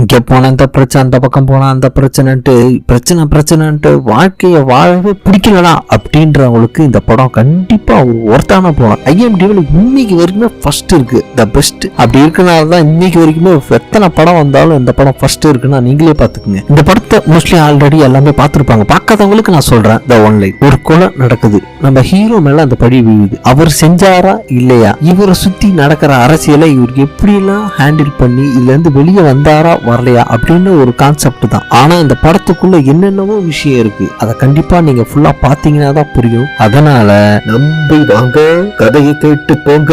இங்கே போனால் இந்த பிரச்சனை அந்த பக்கம் போனால் அந்த பிரச்சனைன்ட்டு பிரச்சனை பிரச்சனைன்ட்டு வாழ்க்கையை வாழவே பிடிக்கலடா அப்படின்றவங்களுக்கு இந்த படம் கண்டிப்பாக ஒருத்தான படம். ஐஎம்டிவில் இன்னைக்கு வரைக்குமே ஃபர்ஸ்ட் இருக்குது த பெஸ்ட் அப்படி இருக்கனால தான் இன்னைக்கு வரைக்குமே எத்தனை படம் வந்தாலும் இந்த படம் ஃபர்ஸ்ட் இருக்குன்னா நீங்களே பார்த்துக்குங்க. இந்த படத்தை மோஸ்ட்லி ஆல்ரெடி எல்லாமே பார்த்துருப்பாங்க. பார்க்காதவங்களுக்கு நான் சொல்கிறேன் த ஒன்லைன் ஒரு கொலை நடக்குது. நம்ம ஹீரோ மேல அந்த படி விழுது. அவர் செஞ்சாரா இல்லையா? இவரை சுற்றி நடக்கிற அரசியலை இவருக்கு எப்படிலாம் ஹேண்டில் பண்ணி இதுலேருந்து வெளியே வந்தாரா வரலையா அப்படின்னு ஒரு கான்செப்ட் தான். ஆனா இந்த படத்துக்குள்ள என்னென்னவோ விஷயம் இருக்கு. அதை கண்டிப்பா நீங்க ஃபுல்லா பாத்தீங்கன்னா தான் புரியும். அதனால நம்பி வாங்க கதையை கேட்டு போங்க.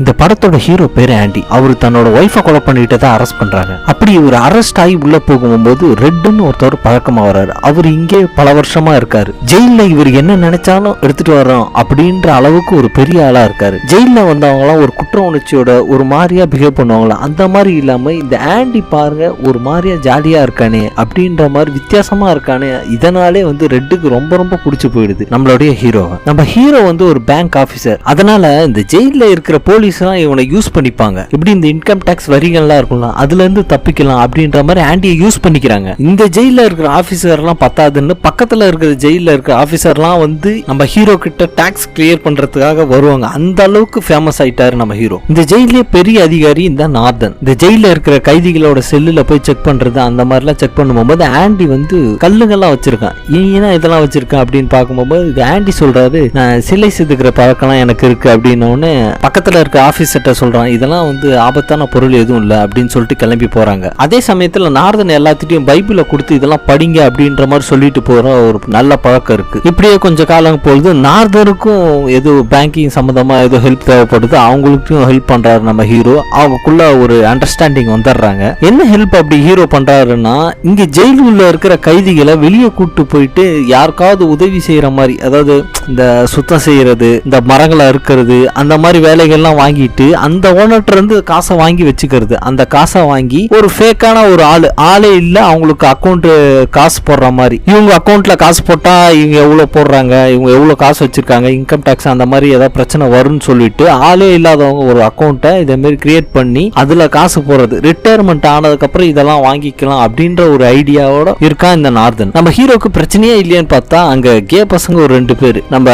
இந்த படத்தோட ஹீரோ பேரு ஆண்டி. அவர் தன்னோட ஒய்ஃபை கொலை பண்ணிட்டு தான் அரெஸ்ட் பண்றாங்க. அப்படி இவர் அரெஸ்ட் ஆகி உள்ள போகும்போது ரெட்டுன்னு ஒருத்தர் பழக்கமா வர்றாரு. அவர் இங்கே பல வருஷமா இருக்காரு. ஜெயில்ல இவர் என்ன நினைச்சாலும் எடுத்துட்டு வர்றோம் அப்படின்ற அளவுக்கு ஒரு பெரிய ஆளா இருக்காரு. ஜெயில்ல வந்தவங்களாம் ஒரு குற்ற உணர்ச்சியோட ஒரு மாதிரியா பிஹேவ் பண்ணுவாங்களா அந்த மாதிரி இல்லாம இந்த ஆண்டி பாருங்க ஒரு மாதிரியா ஜாலியா இருக்கானே அப்படின்ற மாதிரி வித்தியாசமா இருக்கானே இதனாலே வந்து ரெட்டுக்கு ரொம்ப ரொம்ப பிடிச்சி போயிடுது நம்மளுடைய ஹீரோ நம்ம ஹீரோ வந்து ஒரு பேங்க் ஆஃபீஸர் அதனால இந்த ஜெயில்ல இருக்கிற போலீஸ் எல்லாம் இவனை யூஸ் பண்ணிப்பாங்க. இப்படி இந்த இன்கம் டேக்ஸ் வரிகள்லாம் இருக்கும்ல அதுல இருந்து தப்பிக்கலாம் அப்படின்ற மாதிரி ஆண்டியை யூஸ் பண்ணிக்கிறாங்க. இந்த ஜெயில்ல இருக்கிற ஆஃபீஸர்லாம் எல்லாம் பத்தாதுன்னு பக்கத்துல இருக்கிற ஜெயிலில் இருக்கிற ஆஃபீஸர்லாம் வந்து நம்ம ஹீரோ கிட்ட டாக்ஸ் கிளியர் பண்றதுக்காக வருவாங்க. அந்த அளவுக்கு ஃபேமஸ் ஆயிட்டாரு நம்ம ஹீரோ இந்த ஜெயிலே பெரிய அதிகாரி இந்த நார்தன். இந்த ஜெயிலில் இருக்கிற கைதிகளோட செல்லுல போய் செக் பண்ணுறது அந்த மாதிரிலாம் செக் பண்ணும்போது ஆண்டி வந்து கல்லுங்கெல்லாம் வச்சுருக்கான். ஏன்னா இதெல்லாம் வச்சுருக்கான் அப்படின்னு பார்க்கும்போது இது ஆண்டி சொல்கிறாரு நான் சிலை செதுக்கிற பழக்கம்லாம் எனக்கு இருக்குது அப்படின்னோடனே பக்கத்தில் இருக்க ஆஃபீஸர்கிட்ட சொல்கிறான் இதெல்லாம் வந்து ஆபத்தான பொருள் எதுவும் இல்லை அப்படின்னு சொல்லிட்டு கிளம்பி போகிறாங்க அதே சமயத்தில் நார்தன் எல்லாத்திட்டையும் பைபிளை கொடுத்து இதெல்லாம் படிங்க அப்படின்ற மாதிரி சொல்லிட்டு போகிற ஒரு நல்ல பழக்கம் இருக்குது இப்படியே கொஞ்சம் காலம் பொழுது நார்தருக்கும் ஏதோ பேங்கிங் சம்மந்தமாக ஏதோ ஹெல்ப் தேவைப்படுது அவங்களுக்கும் ஹெல்ப் பண்ணுறாரு நம்ம ஹீரோ அவங்களுக்குள்ள ஒரு அண்டர்ஸ்டாண்டிங் வந்துடுறாங்க. என்ன ஹெல்ப் அப்படி ஹீரோ பண்றாருன்னா இங்கே ஜெயிலுள்ள இருக்கிற கைதிகளை வெளியே கூப்பிட்டு போயிட்டு யாருக்காவது உதவி செய்கிற மாதிரி அதாவது இந்த சுத்தம் செய்கிறது இந்த மரங்களை அறுக்கிறது அந்த மாதிரி வேலைகள்லாம் வாங்கிட்டு அந்த ஓனர்ட்ட இருந்து காசை வாங்கி வச்சுக்கிறது. அந்த காசை வாங்கி ஒரு ஃபேக்கான ஒரு ஆள் ஆளே இல்லை அவங்களுக்கு அக்கௌண்ட் காசு போடுற மாதிரி. இவங்க அக்கௌண்ட்ல காசு போட்டா இவங்க எவ்வளோ போடுறாங்க இவங்க எவ்வளோ காசு வச்சிருக்காங்க இன்கம் டேக்ஸ் அந்த மாதிரி ஏதாவது பிரச்சனை வரும்னு சொல்லிட்டு ஆளே இல்லாதவங்க ஒரு அக்கௌண்ட்டை இதே மாதிரி கிரியேட் பண்ணி அதில் காசு போடுறது. ரிட்டையர்மெண்ட் ஆனதுக்கப்புறம் அப்புறம் இதெல்லாம் வாங்கிக்கலாம் அப்படின்ற ஒரு ஐடியாவோட இருக்கான் இந்த நார்தன். நம்ம ஹீரோக்கு பிரச்சனையே இல்லையான்னு பார்த்தா அங்க கே பசங்க ஒரு ரெண்டு பேர். நம்ம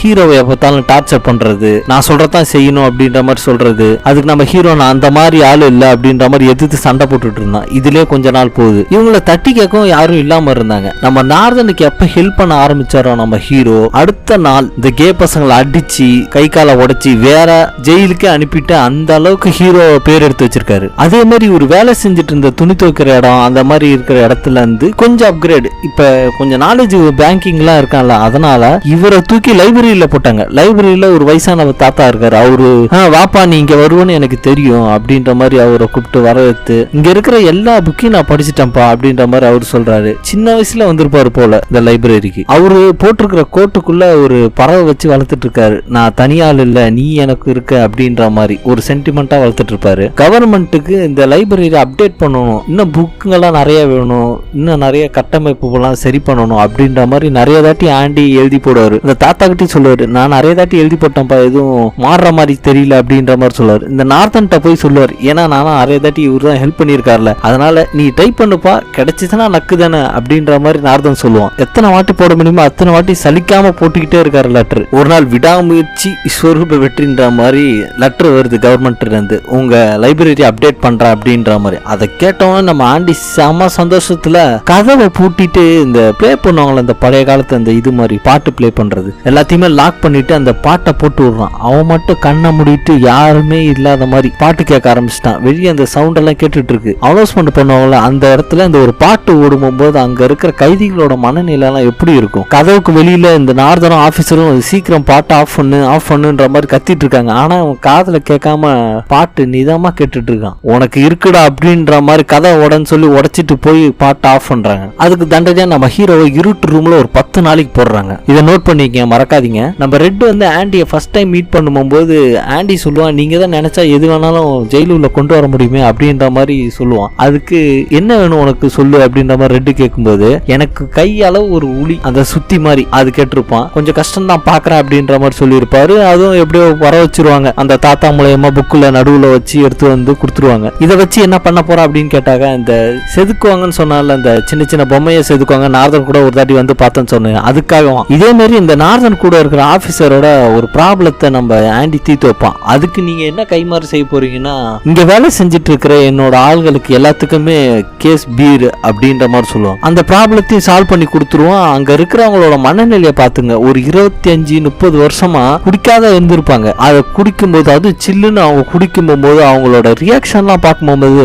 ஹீரோவை பார்த்தாலும் டார்ச்சர் பண்றது நான் சொல்றதான் செய்யணும் அப்படின்ற மாதிரி சொல்றது. அதுக்கு நம்ம ஹீரோ நான் அந்த மாதிரி ஆள் இல்ல அப்படின்ற மாதிரி எதிர்த்து சண்டை போட்டுட்டு இருந்தான். இதுலயே கொஞ்ச நாள் போகுது. இவங்கள தட்டி கேட்கவும் யாரும் இல்லாம இருந்தாங்க. நம்ம நார்தனுக்கு எப்ப ஹெல்ப் பண்ண ஆரம்பிச்சாரோ நம்ம ஹீரோ அடுத்த நாள் இந்த கே பசங்களை அடிச்சு கை காலை உடைச்சி வேற ஜெயிலுக்கு அனுப்பிட்டு அந்த அளவுக்கு ஹீரோ பேர் எடுத்து வச்சிருக்காரு. அதே மாதிரி ஒரு வேலை செஞ்சுட்டு இருந்த துணி துவைக்கிற இடம் அந்த மாதிரி இருக்கிற இடத்துல இருந்து கொஞ்சம் அப்கிரேட் இப்போ கொஞ்சம் நாலேஜ் பேங்கிங்லாம் இருக்கான்ல அதனால இவரை தூக்கி லைப்ரரியில போட்டாங்க. லைப்ரரியில ஒரு வயசான தாத்தா இருக்காரு. அவரு "ஆ, வாப்பா நீ இங்க வருவோன்னு எனக்கு தெரியும் அப்படின்ற மாதிரி அவரை கூப்பிட்டு வர வைத்து இங்க இருக்கிற எல்லா புக்கையும் நான் படிச்சிட்டேன்ப்பா அப்படின்ற மாதிரி அவர் சொல்றாரு. சின்ன வயசுல வந்திருப்பாரு போல இந்த லைப்ரரிக்கு அவரு போட்டிருக்கிற கோட்டுக்குள்ள ஒரு பறவை வச்சு வளர்த்துட்டு இருக்காரு. நான் தனியால் இல்ல நீ எனக்கு இருக்க அப்படின்ற மாதிரி ஒரு சென்டிமெண்டா வளர்த்துட்டு இருப்பாரு. கவர்மெண்ட்டுக்கு இந்த லைப்ரரி அப்டேட் பண்ணணும். இன்னும் புக்குங்கெல்லாம் நிறைய வேணும். இன்னும் நிறைய கட்டமைப்புலாம் சரி பண்ணணும் அப்படின்ற மாதிரி நிறைய தாட்டி ஆண்டி எழுதி போடுவார். இந்த தாத்தா கிட்டே சொல்லுவார் நான் நிறைய தாட்டி எழுதி போட்டேன்ப்பா எதுவும் மாறுற மாதிரி தெரியல அப்படின்ற மாதிரி சொல்லுவார். இந்த நார்த்தன்ட்ட போய் சொல்லுவார் ஏன்னா நானும் நிறைய தாட்டி இவர் தான் ஹெல்ப் பண்ணியிருக்காருல அதனால நீ டைப் பண்ணுப்பா கிடைச்சிச்சுன்னா நக்கு தானே அப்படின்ற மாதிரி நார்தன் சொல்லுவான். எத்தனை வாட்டி போட முடியுமோ அத்தனை வாட்டி சலிக்காம போட்டுக்கிட்டே இருக்காரு லெட்டர். ஒரு நாள் விடாமுயற்சி ஸ்வரூப வெற்றின்ற மாதிரி லெட்டர் வருது கவர்மெண்ட்ல இருந்து. உங்க லைப்ரரி அப்டேட் பண்றேன் அப்படின்ற மாதிரி. அதை கேட்டோன்னே நம்ம ஆண்டி செம சந்தோஷத்துல கதவை பூட்டிட்டு இந்த ப்ளே பண்ணுவாங்களே இந்த பழைய காலத்து அந்த இது மாதிரி பாட்டு பிளே பண்றது. எல்லாத்தையுமே லாக் பண்ணிட்டு அந்த பாட்டை போட்டு விடுறான். அவன் மட்டும் கண்ணை மூடிட்டு யாருமே இல்லாத மாதிரி பாட்டு கேட்க ஆரம்பிச்சிட்டான். வெளியே அந்த சவுண்ட் எல்லாம் கேட்டுட்டு இருக்கு. அனௌன்ஸ்மெண்ட் பண்ணுவாங்கல்ல அந்த இடத்துல இந்த ஒரு பாட்டு ஓடும் போது அங்க இருக்கிற கைதிகளோட மனநிலை எல்லாம் எப்படி இருக்கும்? கதவுக்கு வெளியில இந்த நார்தனும் ஆபீசரும் சீக்கிரம் பாட்டு ஆஃப் பண்ணு ஆஃப் பண்ணுன்ற மாதிரி கத்திட்டு இருக்காங்க. ஆனா அவன் காதல கேட்காம பாட்டு நிதமா கேட்டுட்டு இருக்கான். உனக்கு இருக்குடா அப்படின்ற மாதிரி கதை உடன்னு சொல்லி உடைச்சிட்டு போய் பாட்டு ஆஃப் பண்றாங்க. அதுக்கு தண்டனையா நம்ம ஹீரோவை இருட்டு ரூம்ல ஒரு பத்து நாளைக்கு போடுறாங்க. இதை நோட் பண்ணிக்கங்க மறக்காதீங்க. நம்ம ரெட் வந்து ஆண்டியை ஃபர்ஸ்ட் டைம் மீட் பண்ணும்போது ஆண்டி சொல்லுவான் நீங்க தான் நினைச்சா எது வேணாலும் ஜெயிலுள்ள கொண்டு வர முடியுமே அப்படின்ற மாதிரி சொல்லுவான். அதுக்கு என்ன வேணும் உனக்கு சொல்லு அப்படின்ற மாதிரி ரெட்டு கேட்கும்போது எனக்கு கை அளவு ஒரு உளி அந்த சுத்தி மாதிரி அது கேட்டிருப்பான். கொஞ்சம் கஷ்டம் தான் பாக்குறேன் அப்படின்ற மாதிரி சொல்லியிருப்பாரு. அதுவும் எப்படியோ வர வச்சிருவாங்க. அந்த தாத்தா மூலயமா புக்குல நடுவுல வச்சு எடுத்து வந்து கொடுத்துருவாங்க. இதை வச்சு என்ன பண்ண போறா அப்படின்னு கேட்டாங்க இந்த செதுக்குவாங்கன்னு சொன்னால இந்த சின்ன சின்ன பொம்மையை செதுக்குவாங்க. நார்தன் கூட ஒரு தாட்டி வந்து பார்த்தேன்னு சொன்னேன். அதுக்காகவும். இதே மாதிரி இந்த நார்தன் கூட இருக்கிற ஆஃபீஸரோட ஒரு ப்ராப்ளத்தை நம்ம ஆண்டி தீர்த்து வைப்பான். அதுக்கு நீங்க என்ன கைமாறு செய்ய போறீங்கன்னா இங்க வேலை செஞ்சுட்டு இருக்கிற என்னோட ஆள்களுக்கு எல்லாத்துக்குமே கேஸ் பீர் அப்படின்ற மாதிரி சொல்லுவோம் அந்த ப்ராப்ளத்தையும் சால்வ் பண்ணி கொடுத்துருவோம். அங்க இருக்கிறவங்களோட மனநிலையை பாத்துங்க ஒரு இருபத்தி அஞ்சு முப்பது வருஷமா குடிக்காத இருந்திருப்பாங்க. அதை குடிக்கும்போது அது சில்லுன்னு அவங்க குடிக்கும் போது அவங்களோட ரியாக்ஷன்லாம் பார்க்கும்போது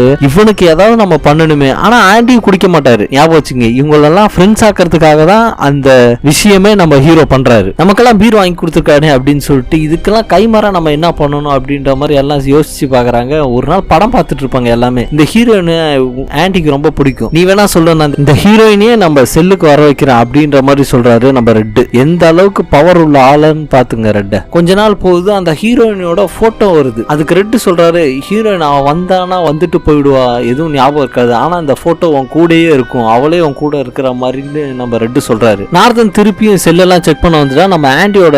அவருக்கு ஏதாவது நம்ம பண்ணணுமே. ஆனால் ஆண்டி குடிக்க மாட்டாரு. ஞாபகம் வச்சுங்க. இவங்களெல்லாம் ஃப்ரெண்ட்ஸ் ஆக்கிறதுக்காக தான் அந்த விஷயமே நம்ம ஹீரோ பண்றாரு. நமக்கெல்லாம் பீர் வாங்கி கொடுத்துருக்காரு அப்படின்னு சொல்லிட்டு இதுக்கெல்லாம் கைமாறா நம்ம என்ன பண்ணணும் அப்படின்ற மாதிரி எல்லாம் யோசிச்சு பாக்குறாங்க. ஒரு நாள் படம் பார்த்துட்டு இருப்பாங்க எல்லாமே. இந்த ஹீரோயின் ஆண்டிக்கு ரொம்ப பிடிக்கும். நீ வேணா சொல்லணும் இந்த ஹீரோயினையே நம்ம செல்லுக்கு வர வைக்கிறேன் அப்படின்ற மாதிரி சொல்றாரு நம்ம ரெட்டு. எந்த அளவுக்கு பவர் உள்ள ஆளுன்னு பாத்துங்க ரெட்ட. கொஞ்ச நாள் போகுது அந்த ஹீரோயினோட போட்டோ வருது. அதுக்கு ரெட்டு சொல்றாரு ஹீரோயின் அவன் வந்தானா வந்துட்டு போயிடுவா எதுவும் ஞாபகம் இருக்காது. ஆனால் அந்த ஃபோட்டோ உன் கூடயே இருக்கும். அவளே உன் கூட இருக்கிற மாதிரின்னு நம்ம ரெட்டு சொல்கிறாரு நார்தன் திருப்பியும் செல்லெல்லாம் செக் பண்ண வந்துட்டா நம்ம ஆண்டியோட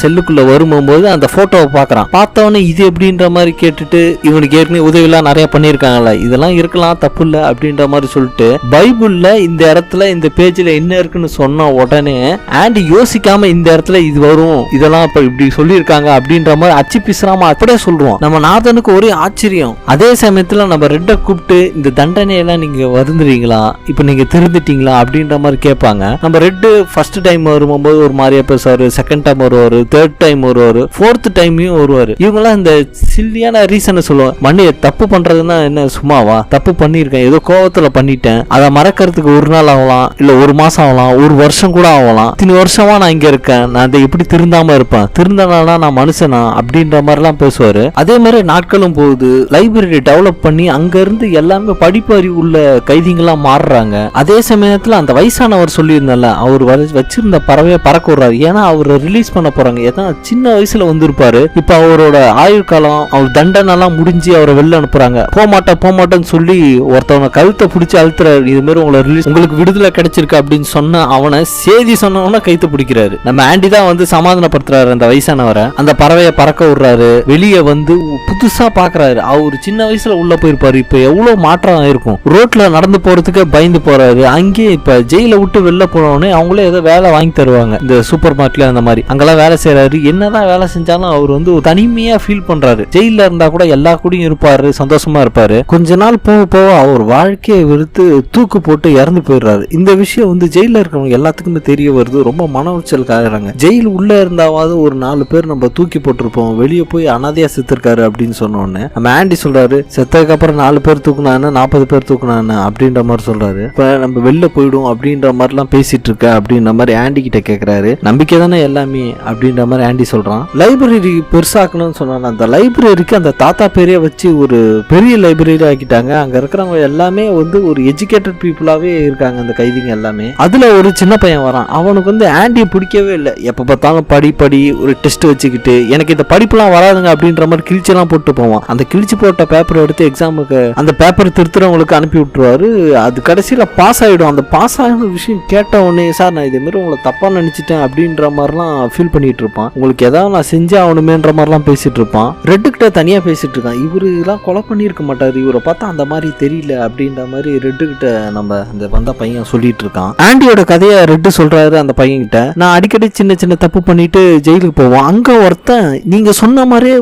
செல்லுக்குள்ளே வரும்போது அந்த ஃபோட்டோவை பார்க்குறான். பார்த்தவொடனே இது எப்படின்ற மாதிரி கேட்டுட்டு இவனுக்கு ஏற்கனவே உதவிலாம் நிறைய பண்ணியிருக்காங்கல்ல இதெல்லாம் இருக்கலாம் தப்பு இல்லை அப்படின்ற மாதிரி சொல்லிட்டு பைபிளில் இந்த இடத்துல இந்த பேஜில் என்ன இருக்குன்னு சொன்ன உடனே ஆண்டி யோசிக்காம இந்த இடத்துல இது வரும் இதெல்லாம் இப்போ இப்படி சொல்லியிருக்காங்க அப்படின்ற மாதிரி அச்சு பிசுறாம அப்படியே சொல்றோம் நம்ம நாதனுக்கு ஒரே ஆச்சரியம். அதே சமயத்தில் நம்ம ரெட்டை கூப்பிட்டு இந்த தண்டனையெல்லாம் நீங்க வருந்துறீங்களா? இப்போ நீங்க திருந்துட்டீங்களா? அப்படின்ற மாதிரி கேட்பாங்க. நம்ம ரெட்டு ஃபர்ஸ்ட் டைம் வரும்போது ஒரு மாதிரியா பேசுவாரு செகண்ட் டைம் வருவார் தேர்ட் டைம் வருவார் ஃபோர்த் டைமையும் வருவார். இவங்கெல்லாம் இந்த சில்லியான ரீசனை சொல்லுவாங்க. மண்ணி தப்பு பண்றதுன்னா என்ன? சும்மாவா? தப்பு பண்ணியிருக்கேன். ஏதோ கோவத்தில் பண்ணிட்டேன். அதை மறக்கிறதுக்கு ஒரு நாள் ஆகலாம் இல்லை ஒரு மாதம் ஆகலாம் ஒரு வருஷம் கூட ஆகலாம். இத்தனை வருஷமா நான் இங்கே இருக்கேன். நான் அதை எப்படி திருந்தாம இருப்பேன்? திருந்தனால நான் மனுஷனா? அப்படின்ற மாதிரிலாம் பேசுவார். அதே மாதிரி நாட்களும் போகுது. லைப்ரரி டெவலப் பண்ணி அங்கேருந்து எல்லாமே படிப்பறிவு உள்ள கைதிங்களா மாறுறாங்க. அதே சமயத்தில் அந்த வயசானவர் சொல்லியிருந்தால அவர் வச்சிருந்த பறவையை பறக்க விடுறாரு. ஏன்னா அவரை ரிலீஸ் பண்ண போறாங்க. ஏன்னா சின்ன வயசுல வந்திருப்பாரு. இப்ப அவரோட ஆயுள் காலம் அவர் தண்டனைலாம் முடிஞ்சு அவரை வெளில அனுப்புறாங்க. போக மாட்டேன் சொல்லி ஒருத்தவங்க கழுத்தை பிடிச்சி அழுத்துறாரு. இது மாதிரி உங்களை ரிலீஸ் உங்களுக்கு விடுதலை கிடைச்சிருக்கு அப்படின்னு சொன்ன அவனை சேதி சொன்னவன கைத்து பிடிக்கிறாரு. நம்ம ஆண்டி தான் வந்து சமாதானப்படுத்துறாரு அந்த வயசானவரை. அந்த பறவையை பறக்க விடுறாரு. வெளியே வந்து புதுசா பாக்குறாரு. அவர் சின்ன வயசுல உள்ள போயிருப்பாரு. இப்ப எவ்வளவு மாற்றம் ஆயிருக்கும் ரோட்ல நடந்து போறதுக்கே பயந்து போறாரு. அங்கேயே இப்ப ஜெயில விட்டு வெளில போனோடனே அவங்களே ஏதோ வேலை வாங்கி தருவாங்க. இந்த சூப்பர் மார்க்கெட்ல அந்த மாதிரி. அங்கெல்லாம் வேலை செய்யறாரு என்னதான் வேலை செஞ்சாலும் அவர் வந்து ஒரு தனிமையா ஃபீல் பண்றாரு. ஜெயில இருந்தா கூட எல்லா கூடயும் இருப்பாரு. சந்தோஷமா இருப்பாரு. கொஞ்ச நாள் போக போக அவர் வாழ்க்கையை வெறுத்து தூக்கு போட்டு இறந்து போயிடுறாரு. இந்த விஷயம் வந்து ஜெயில இருக்கிறவங்க எல்லாத்துக்குமே தெரிய வருது. ரொம்ப மன உச்சல் ஆகிறாங்க ஜெயில் உள்ள இருந்தாவது ஒரு நாலு பேர் நம்ம தூக்கி போட்டிருப்போம். வெளியே போய் அனாதையா செத்துருக்காரு அப்படின்னு சொன்னோடனே நம்ம ஆண்டி சொல்றாரு செத்ததுக்கு அப்புறம் நாலு பேர் தூக்குனான்னு நாற்பது பேர் தூக்குனான்னு அப்படின்ற மாதிரி சொல்றாரு. இப்ப நம்ம வெளில போயிடும் அப்படின்ற மாதிரிலாம் பேசிட்டு இருக்க அப்படின்ற மாதிரி ஆண்டி கிட்ட கேட்குறாரு நம்பிக்கை தானே எல்லாமே அப்படின்ற மாதிரி ஆண்டி சொல்றான். லைப்ரரி பெருசாக்கணும்னு சொன்னாங்க அந்த லைப்ரரிக்கு அந்த தாத்தா பேரையே வச்சு ஒரு பெரிய லைப்ரரி ஆக்கிட்டாங்க. அங்க இருக்கிறவங்க எல்லாமே வந்து ஒரு எஜுகேட்டட் பீப்புளாகவே இருக்காங்க அந்த கைதிங்க எல்லாமே. அதுல ஒரு சின்ன பையன் வரான். அவனுக்கு வந்து ஆண்டியை பிடிக்கவே இல்லை. எப்போ பார்த்தாலும் படி படி ஒரு டெஸ்ட் வச்சுக்கிட்டு எனக்கு இந்த படிப்புலாம் வராதுங்க அப்படின்ற மாதிரி கிழிச்செல்லாம் போட்டு போவான். அந்த கிழிச்சு போட்ட பேப்பரை எடுத்து எக்ஸாமுக்கு அந்த அந்த பேப்பர் திருத்துறவங்களுக்கு அனுப்பி விட்டுருவாரு. அது கடைசியில் பாஸ் ஆகிடும் அந்த பாஸ் ஆகின விஷயம் கேட்ட உடனே சார் நான் இதேமாரி உங்களை தப்பாக நினச்சிட்டேன் அப்படின்ற மாதிரிலாம் ஃபீல் பண்ணிட்டு இருப்பான். உங்களுக்கு எதாவது நான் செஞ்சே ஆகணுமேன்ற மாதிரிலாம் பேசிட்டு இருப்பான். ரெட்டு தனியாக தனியா பேசிட்டு இருக்கான். இவரு இதெல்லாம் கொலை பண்ணியிருக்க மாட்டார். இவரை பார்த்தா அந்த மாதிரி தெரியல அப்படின்ற மாதிரி ரெட்டு கிட்ட நம்ம அந்த வந்த பையன் சொல்லிட்டு இருக்கான். ஆண்டியோட கதையை ரெட்டு சொல்கிறாரு அந்த பையன் கிட்ட நான் அடிக்கடி சின்ன சின்ன தப்பு பண்ணிட்டு ஜெயிலுக்கு போவோம். அங்கே ஒருத்தன் நீங்கள் சொன்ன மாதிரியே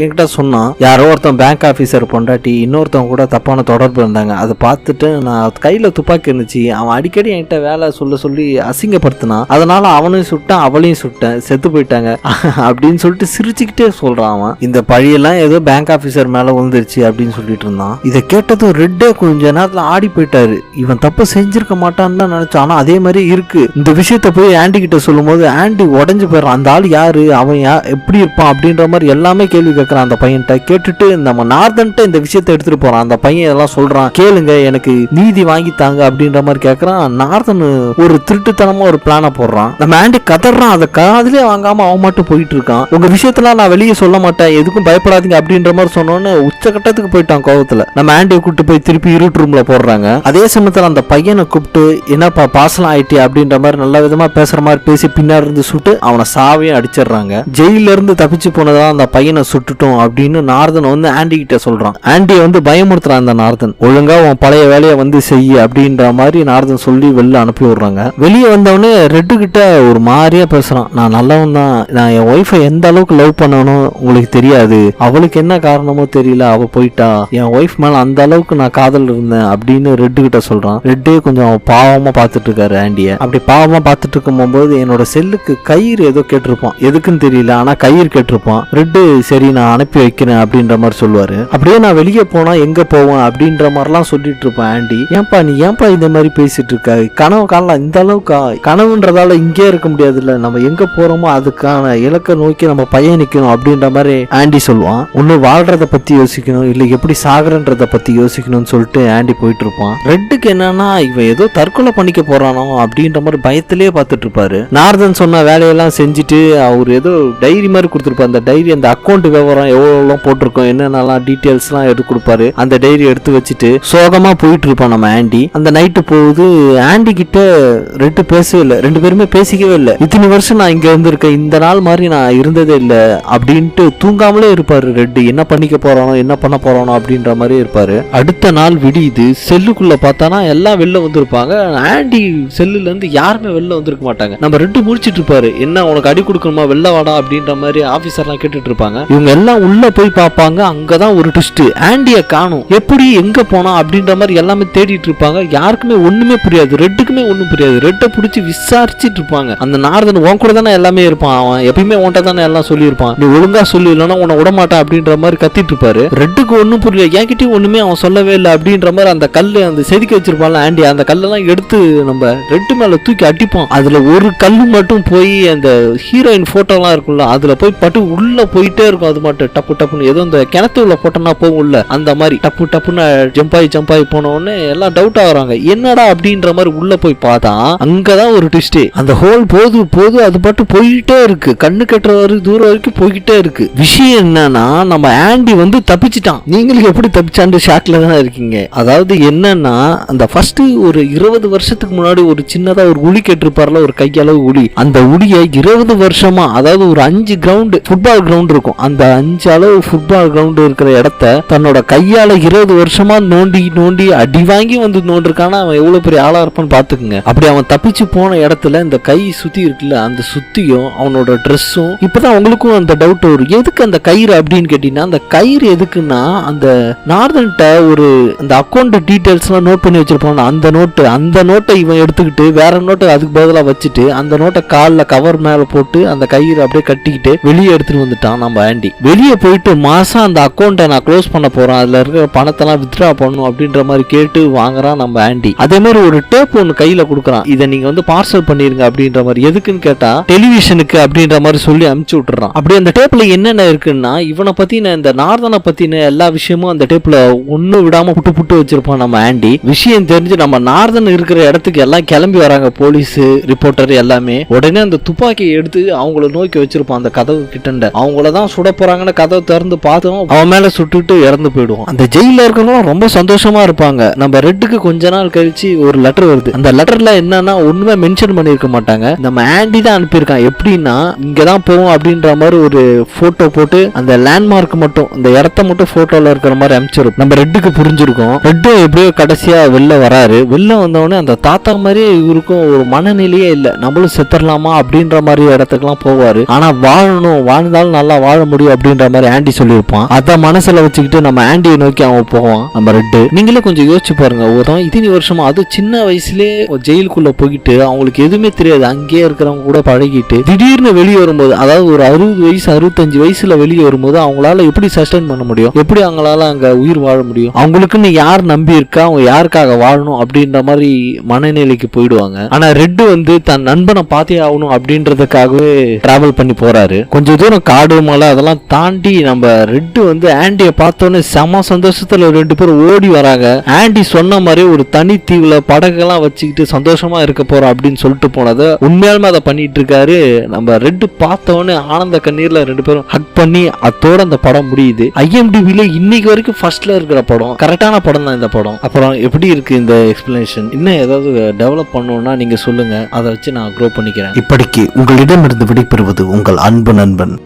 என்கிட்ட சொன்னான். யாரோ ஒருத்தன் பேங்க் ஆஃபீஸர் பொண்டாட்டி இன்னொருத்தன் கூட தப்பான தொடர்பு இருந்தாங்க. அதை பார்த்துட்டு நான் கையில் துப்பாக்கி இருந்துச்சு. அவன் அடிக்கடி என்கிட்ட வேலை சொல்ல சொல்லி அசிங்கப்படுத்தினான். அதனால அவனையும் சுட்டேன் அவளையும் சுட்டேன். செத்து போயிட்டாங்க. அப்படின்னு சொல்லிட்டு சிரிச்சுக்கிட்டே சொல்றான் அவன். இந்த பழியெல்லாம் ஏதோ பேங்க் ஆஃபீஸர் மேல விழுந்துருச்சு அப்படின்னு சொல்லிட்டு இருந்தான். இதை கேட்டதும் ரெட்டே கொஞ்ச நேரத்தில் ஆடி போயிட்டாரு. இவன் தப்பு செஞ்சிருக்க மாட்டான்னு தான் நினைச்சான். ஆனால் அதே மாதிரி இருக்கு. இந்த விஷயத்த போய் ஆண்டி கிட்ட சொல்லும்போது ஆண்டி உடஞ்சு போயிடுறான். அந்த ஆள் யாரு? அவன் யா எப்படி இருப்பான் அப்படின்ற மாதிரி எல்லாமே கேள்வி கேட்கறான் அந்த பையன்கிட்ட கேட்டுட்டு நம்ம நார்தன்ட்ட இந்த விஷயத்த எடுத்துட்டு போறான். அந்த பையன் இதெல்லாம் சொல்றான் கேளுங்க எனக்கு நீதி வாங்கி தாங்க அப்படின்ற மாதிரி கேட்கறான் நார்தன் ஒரு திருட்டுத்தனமா ஒரு பிளான போடுறான். நம்ம ஆண்டி கதறான் அதை காதலே வாங்காம அவன் மட்டும் போயிட்டு இருக்கான் உங்க விஷயத்தெல்லாம் நான் வெளியே சொல்ல மாட்டேன் எதுக்கும் பயப்படாதீங்க அப்படின்ற மாதிரி சொன்னோன்னு உச்சகட்டத்துக்கு போயிட்டான் கோபத்துல நம்ம ஆண்டியை கூப்பிட்டு போய் திருப்பி இருட்டு ரூம்ல போடுறாங்க. அதே சமயத்துல அந்த பையனை கூப்பிட்டு என்னப்பா பாசலாம் ஆயிட்டி அப்படின்ற மாதிரி நல்ல விதமா பேசுற மாதிரி பேசி பின்னாடி இருந்து சுட்டு அவனை சாவையும் அடிச்சிடுறாங்க. ஜெயில இருந்து தப்பிச்சு போனதான் அந்த பையனை சுட்டுட்டோம் அப்படின்னு நார்தன் வந்து ஆண்டி கிட்ட சொல்றான். ஆண்டியை வந்து பயமுறுத்த பயமுறுத்துறான் அந்த நார்தன். ஒழுங்கா உன் பழைய வேலையை வந்து செய்ய அப்படின்ற மாதிரி நார்தன் சொல்லி வெளில அனுப்பி விடுறாங்க. வெளியே வந்தவொடனே ரெட்டு கிட்ட ஒரு மாதிரியா பேசுறான். நான் நல்லவன் தான். நான் என் ஒய்ஃபை எந்த அளவுக்கு லவ் பண்ணணும் உங்களுக்கு தெரியாது. அவளுக்கு என்ன காரணமோ தெரியல. அவ போயிட்டா. என் ஒய்ஃப் மேல அந்த அளவுக்கு நான் காதல் இருந்தேன் அப்படின்னு ரெட்டு கிட்ட சொல்றான். ரெட்டே கொஞ்சம் பாவமா பார்த்துட்டு இருக்காரு ஆண்டிய. அப்படி பாவமா பார்த்துட்டு இருக்கும் போது என்னோட செல்லுக்கு கயிறு ஏதோ கேட்டிருப்பான். எதுக்குன்னு தெரியல. ஆனா கயிறு கேட்டிருப்பான். ரெட்டு சரி நான் அனுப்பி வைக்கிறேன் அப்படின்ற மாதிரி சொல்லுவாரு. அப்படியே நான் வெளியே போனா எங்க போவேன் அப்படின்ற மாதிரிலாம் சொல்லிட்டு இருப்பான் ஆண்டி. ஏன்பா நீ ஏன்பா இந்த மாதிரி பேசிட்டு இருக்க? கனவு காணலாம் இந்த அளவுக்கா? கனவுன்றதால இங்கே இருக்க முடியாதுல்ல. நம்ம எங்க போறோமோ அதுக்கான இலக்கை நோக்கி நம்ம பயணிக்கணும் அப்படின்ற மாதிரி ஆண்டி சொல்லுவான். ஒன்னு வாழ்றத பத்தி யோசிக்கணும் இல்ல எப்படி சாகுறன்றத பத்தி யோசிக்கணும்னு சொல்லிட்டு ஆண்டி போயிட்டு இருப்பான். ரெட்டுக்கு என்னன்னா இவன் ஏதோ தற்கொலை பண்ணிக்க போறானோ அப்படின்ற மாதிரி பயத்திலே பார்த்துட்டு இருப்பாரு. நார்தன் சொன்ன வேலையெல்லாம் செஞ்சுட்டு அவர் ஏதோ டைரி மாதிரி கொடுத்துருப்பாரு. அந்த டைரி அந்த அக்கௌண்ட் விவரம் எவ்வளோலாம் போட்டிருக்கோம் என்னென்னலாம் டீட்டெயில்ஸ்லாம் எடுத்து கொடுப்பாரு. அந்த டைரி எடுத்து வச்சுட்டு சோகமா போயிட்டு இருப்போம் நம்ம ஆண்டி. அந்த நைட்டு போகுது ஆண்டி கிட்ட ரெட்டு பேசவே இல்லை. ரெண்டு பேருமே பேசிக்கவே இல்லை. இத்தனை வருஷம் நான் இங்க இருந்திருக்கேன். இந்த நாள் மாதிரி நான் இருந்ததே இல்லை. அப்படின்ட்டு தூங்காமலே இருப்பாரு ரெட்டு. என்ன பண்ணிக்க போறானோ என்ன பண்ண போறானோ அப்படின்ற மாதிரி இருப்பாரு. அடுத்த நாள் விடியுது. செல்லுக்குள்ள பார்த்தானா எல்லாம் வெளில வந்திருப்பாங்க. ஆண்டி செல்லுல இருந்து யாருமே வெளில வந்திருக்க மாட்டாங்க. நம்ம ரெட்டு முடிச்சிட்டு இருப்பாரு. என்ன உனக்கு அடி கொடுக்கணுமா? வெளில வாடா அப்படின்ற மாதிரி ஆபீசர்லாம் கேட்டுட்டு இருப்பாங்க. இவங்க எல்லாம் உள்ள போய் பார்ப்பாங்க. அங்கதான் ஒரு ட்விஸ்ட் ஆண்டிய காணும். எப்படி எங்கே போனா அப்படின்ற மாதிரி எல்லாமே தேடிட்டு இருப்பாங்க. யாருக்குமே ஒன்றுமே புரியாது. ரெட்டுக்குமே ஒன்றும் புரியாது. ரெட்டை பிடிச்சி விசாரிச்சிட்டு இருப்பாங்க. அந்த நாரதன் உன் கூட தானே எல்லாமே இருப்பான். அவன் எப்பயுமே உன்ட்ட தானே எல்லாம் சொல்லியிருப்பான். நீ ஒழுங்கா சொல்லிடலன்னா இல்லைன்னா உன்னை விடமாட்டான் அப்படின்ற மாதிரி கத்திட்டு இருப்பாரு. ரெட்டுக்கு ஒன்றும் புரியல. என்கிட்டயும் ஒன்றுமே அவன் சொல்லவே இல்லை அப்படின்ற மாதிரி அந்த கல்லு அந்த செதுக்கி வச்சிருப்பான்ல ஆண்டி அந்த கல்லெல்லாம் எடுத்து நம்ம ரெட்டு மேலே தூக்கி அடிப்போம் அதில் ஒரு கல் மட்டும் போய் அந்த ஹீரோயின் ஃபோட்டோலாம் இருக்கும்ல அதில் போய் பட்டு உள்ளே போயிட்டே இருக்கும். அது மட்டும் டப்பு டப்புன்னு. ஏதோ இந்த கிணத்து உள்ள போட்டோம்னா போகும்ல அந்த மாதிரி டப்பு டப்புன்னு ஜம்ப் ஆகி ஜம்ப் ஆகி எல்லாம் டவுட் ஆகுறாங்க. என்னடா அப்படின்ற மாதிரி உள்ள போய் பார்த்தா அங்கதான் ஒரு ட்விஸ்ட் அந்த ஹோல் போது போது அது பாட்டு போயிட்டே இருக்கு. கண்ணு கட்டுற வரைக்கும் தூரம் வரைக்கும் போய்கிட்டே இருக்கு. விஷயம் என்னன்னா நம்ம ஆண்டி வந்து தப்பிச்சிட்டான். நீங்களுக்கு எப்படி தப்பிச்சான்னு ஷாக்ல தான் இருக்கீங்க. அதாவது என்னன்னா அந்த ஃபர்ஸ்ட் ஒரு இருபது வருஷத்துக்கு முன்னாடி ஒரு சின்னதா ஒரு உளி கேட்டிருப்பார்ல ஒரு கையளவு உளி. அந்த உளியை இருபது வருஷமா அதாவது ஒரு அஞ்சு கிரவுண்டு ஃபுட்பால் கிரவுண்ட் இருக்கும். அந்த அஞ்சு அளவு ஃபுட்பால் கிரவுண்ட் இருக்கிற இடத்த தன்னோட கையால இருபது வருஷமா நோண்டி நோண்டி அடி வாங்கி வந்து நோண்டிருக்கானா? அவன் எவ்வளவு பெரிய ஆளா இருப்பான்னு பாத்துக்குங்க அப்படி அவன் தப்பிச்சு போன இடத்துல இந்த கை சுத்தி இருக்குல்ல அந்த சுத்தியும் அவனோட ட்ரெஸ்ஸும் இப்பதான் உங்களுக்கும் அந்த டவுட் வரும் எதுக்கு அந்த கயிறு அப்படின்னு கேட்டீங்கன்னா அந்த கயிறு எதுக்குன்னா அந்த நார்தன்ட்ட ஒரு அந்த அக்கௌண்ட் டீட்டெயில்ஸ்லாம் நோட் பண்ணி வச்சிருப்பான் அந்த நோட்டு அந்த நோட்டை இவன் எடுத்துக்கிட்டு வேற நோட்டை அதுக்கு பதிலாக வச்சுட்டு அந்த நோட்டை காலில் கவர் மேலே போட்டு அந்த கயிறு அப்படியே கட்டிக்கிட்டு வெளியே எடுத்துட்டு வந்துட்டான் நம்ம ஆண்டி. வெளியே போயிட்டு மாசம் அந்த அக்கௌண்ட்டை நான் க்ளோஸ் பண்ண போறேன். அதுல இருக்கிற பணத்தெல்லாம் வித்ட்ரா பண்ணணும் அப்படின்ற மாதிரி கேட்டு வாங்குறான் நம்ம ஆண்டி. அதே மாதிரி ஒரு டேப் ஒன்று கையில கொடுக்குறான். இதை நீங்க வந்து பார்சல் பண்ணிருங்க அப்படின்ற மாதிரி. எதுக்குன்னு கேட்டா டெலிவிஷனுக்கு அப்படின்ற மாதிரி சொல்லி அனுப்பிச்சு விட்டுறான். அப்படி அந்த டேப்ல என்னென்ன இருக்குன்னா இவனை பத்தின இந்த நார்தனை பத்தின எல்லா விஷயமும் அந்த டேப்ல ஒன்னும் விடாம புட்டு புட்டு வச்சிருப்பான் நம்ம ஆண்டி. விஷயம் தெரிஞ்சு நம்ம நார்தன் இருக்கிற இடத்துக்கு எல்லாம் கிளம்பி வராங்க போலீஸ் ரிப்போர்ட்டர் எல்லாமே. உடனே அந்த துப்பாக்கியை எடுத்து அவங்கள நோக்கி வச்சிருப்பான் அந்த கதவு கிட்டண்ட. அவங்கள தான் சுட போறாங்கன்னு கதவை திறந்து பார்த்தோம் அவன் மேல சுட்டுட்டு இறந்து போயிடுவான். அந்த ஜெய் ஜெயிலில் இருக்கவங்க ரொம்ப சந்தோஷமா இருப்பாங்க. நம்ம ரெட்டுக்கு கொஞ்ச நாள் கழிச்சு ஒரு லெட்டர் வருது. அந்த லெட்டர்ல என்னன்னா ஒண்ணுமே மென்ஷன் பண்ணியிருக்க மாட்டாங்க. நம்ம ஆண்டி தான் அனுப்பியிருக்கான். எப்படின்னா இங்க தான் போவோம் அப்படின்ற மாதிரி ஒரு போட்டோ போட்டு அந்த லேண்ட்மார்க் மட்டும் இந்த இடத்த மட்டும் போட்டோல இருக்கிற மாதிரி அனுப்பிச்சிருக்கும் நம்ம ரெட்டுக்கு புரிஞ்சிருக்கும். ரெட்டு எப்படியோ கடைசியா வெளில வராரு. வெளில வந்தவொடனே அந்த தாத்தா மாதிரியே இவருக்கும் ஒரு மனநிலையே இல்லை. நம்மளும் செத்துடலாமா அப்படின்ற மாதிரி இடத்துக்குலாம் போவாரு. ஆனா வாழணும். வாழ்ந்தாலும் நல்லா வாழ முடியும் அப்படின்ற மாதிரி ஆண்டி சொல்லியிருப்பான். அதை மனசுல வச்சுக்கிட்டு நம்ம ஆண்டியை நோக்கி அவன் போவான். நம்ம ரெட்டு நீங்களே கொஞ்சம் யோசிச்சு பாருங்க. ஒரு இத்தனை வருஷமா அது சின்ன வயசுலயே ஜெயிலுக்குள்ள போயிட்டு அவங்களுக்கு எதுவுமே தெரியாது. அங்கேயே இருக்கிறவங்க கூட பழகிட்டு திடீர்னு வெளியே வரும்போது அதாவது ஒரு அறுபது வயசு அறுபத்தஞ்சு வயசுல வெளியே வரும்போது அவங்களால எப்படி சஸ்டைன் பண்ண முடியும்? எப்படி அவங்களால அங்க உயிர் வாழ முடியும்? அவங்களுக்குன்னு யார் நம்பி இருக்கா? அவங்க யாருக்காக வாழணும்? அப்படின்ற மாதிரி மனநிலைக்கு போயிடுவாங்க. ஆனா ரெட்டு வந்து தன் நண்பனை பார்த்தே ஆகணும் அப்படின்றதுக்காகவே டிராவல் பண்ணி போறாரு. கொஞ்சம் தூரம் காடு மலை அதெல்லாம் தாண்டி நம்ம ரெட்டு வந்து ஆண்டியை பார்த்தோன்னே செம சந்தோஷம் சந்தோஷத்துல ரெண்டு பேரும் ஓடி வராங்க. ஆண்டி சொன்ன மாதிரி ஒரு தனி தீவுல படகெல்லாம் வச்சுக்கிட்டு சந்தோஷமா இருக்க போறோம் அப்படின்னு சொல்லிட்டு போனதை. உண்மையாலுமே அதை பண்ணிட்டு இருக்காரு. நம்ம ரெட்டு பார்த்தவொடனே ஆனந்த கண்ணீர்ல ரெண்டு பேரும் ஹக் பண்ணி அத்தோட அந்த படம் முடியுது. ஐஎம்டிபில இன்னைக்கு வரைக்கும் ஃபர்ஸ்ட்ல இருக்கிற படம் கரெக்டான படம் தான் இந்த படம். அப்புறம் எப்படி இருக்கு இந்த எக்ஸ்பிளனேஷன் இன்னும் ஏதாவது டெவலப் பண்ணணும்னா நீங்க சொல்லுங்க. அதை வச்சு நான் க்ரோ பண்ணிக்கிறேன். இப்படிக்கு உங்களிடமிருந்து விடைபெறுவது உங்கள் அன்பு நண்பன்.